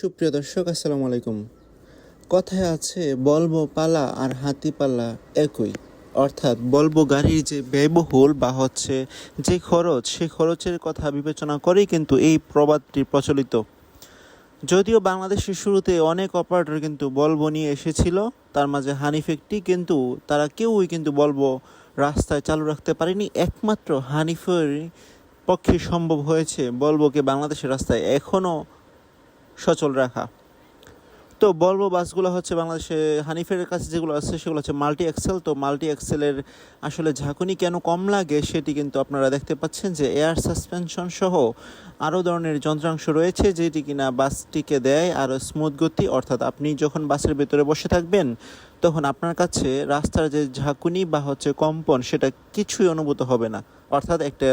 সুপ্রিয় দর্শক, আসসালামু আলাইকুম। কথায় আছে, বলব পালা আর হাতি পালা একই। অর্থাৎ, বলব গাড়ির যে ব্যয়বহুল বা হচ্ছে যে খরচ সেই খরচের কথা বিবেচনা করেই কিন্তু এই প্রবাদটি প্রচলিত। যদিও বাংলাদেশের শুরুতে অনেক অপারেটর কিন্তু বলব নিয়ে এসেছিল, তার মাঝে হানিফ একটি, কিন্তু তারা কেউই কিন্তু বলব রাস্তায় চালু রাখতে পারেনি। একমাত্র হানিফের পক্ষে সম্ভব হয়েছে বলবোকে বাংলাদেশের রাস্তায় এখনও সচল রাখা। তো বলব বাসগুলো হচ্ছে বাংলাদেশে হানিফের কাছে যেগুলো আছে, সেগুলো হচ্ছে মাল্টি এক্সেল। তো মাল্টি এক্সেলের আসলে ঝাঁকুনি কেন কম লাগে সেটি কিন্তু আপনারা দেখতে পাচ্ছেন যে এয়ার সাসপেনশন সহ আরও ধরনের যন্ত্রাংশ রয়েছে যেটি কিনা বাসটিকে দেয় আরও স্মুথ গতি। অর্থাৎ আপনি যখন বাসের ভেতরে বসে থাকবেন, তখন আপনার কাছে রাস্তার যে ঝাঁকুনি বা হচ্ছে কম্পন, সেটা কিছুই অনুভূত হবে না। অর্থাৎ একটা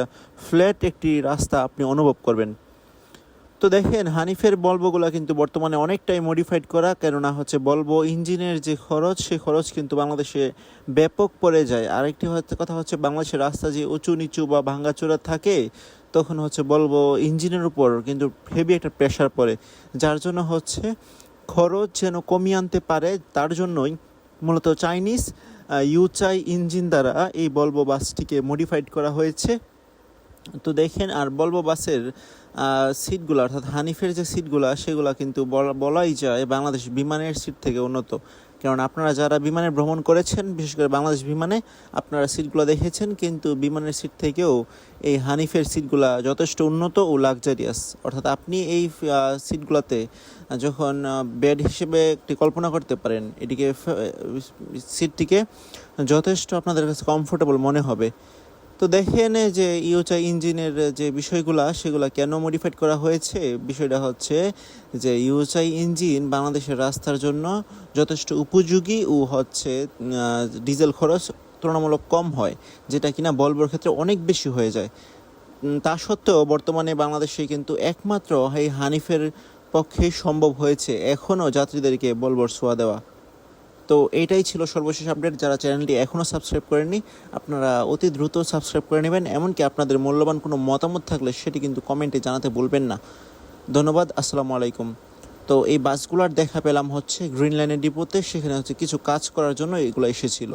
ফ্ল্যাট একটি রাস্তা আপনি অনুভব করবেন। তো দেখেন, হানিফের বলবোগুলো কিন্তু বর্তমানে অনেকটাই মডিফাইড করা, কেননা হচ্ছে বলব ইঞ্জিনের যে খরচ সেই খরচ কিন্তু বাংলাদেশে ব্যাপক পড়ে যায়। আরেকটি কথা হচ্ছে বাংলাদেশের রাস্তা যে উঁচু নিচু বা ভাঙ্গাচোরা থাকে, তখন হচ্ছে বলব ইঞ্জিনের উপর কিন্তু হেভি একটা প্রেশার পড়ে। যার জন্য হচ্ছে খরচ যেন কমিয়ে আনতে পারে, তার জন্যই মূলত চাইনিজ ইউচাই ইঞ্জিন দ্বারা এই বলব বাসটিকে মডিফাইড করা হয়েছে। তো দেখেন, আর বলব বাসের সিটগুলো, অর্থাৎ হানিফের যে সিটগুলো, সেগুলো কিন্তু বলা- বলাই যায় বাংলাদেশ বিমানের সিট থেকে উন্নত। কারণ আপনারা যারা বিমানে ভ্রমণ করেছেন, বিশেষ করে বাংলাদেশ বিমানে, আপনারা সিটগুলো দেখেছেন, কিন্তু বিমানের সিট থেকেও এই হানিফের সিটগুলো যথেষ্ট উন্নত ও লাক্সারিয়াস অর্থাৎ আপনি এই সিটগুলোতে যখন বেড হিসেবে একটি কল্পনা করতে পারেন, এটিকে সিটটিকে, যথেষ্ট আপনাদের কাছে কমফোর্টেবল মনে হবে। তো দেখেন যে ইউচাই ইঞ্জিনের যে বিষয়গুলা, সেগুলা কেন মডিফাইড করা হয়েছে? বিষয়টা হচ্ছে যে ইউচাই ইঞ্জিন বাংলাদেশের রাস্তার জন্য যথেষ্ট উপযোগী ও হচ্ছে ডিজেল খরচ তুলনামূলক কম হয়, যেটা কিনা বলবর ক্ষেত্রে অনেক বেশি হয়ে যায়। তা সত্ত্বেও বর্তমানে বাংলাদেশে কিন্তু একমাত্র এই হানিফের পক্ষে সম্ভব হয়েছে এখনও যাত্রীদেরকে বলবর ছোঁয়া দেওয়া। তো এইটাই ছিল সর্বশেষ আপডেট। যারা চ্যানেলটি এখনও সাবস্ক্রাইব করেননি, আপনারা অতি দ্রুত সাবস্ক্রাইব করে নেবেন। এমনকি আপনাদের মূল্যবান কোনো মতামত থাকলে সেটি কিন্তু কমেন্টে জানাতে বলবেন না। ধন্যবাদ, আসসালামু আলাইকুম। তো এই বাসগুলোর দেখা পেলাম হচ্ছে গ্রিন লাইনের ডিপোতে। সেখানে হচ্ছে কিছু কাজ করার জন্য এগুলো এসেছিল।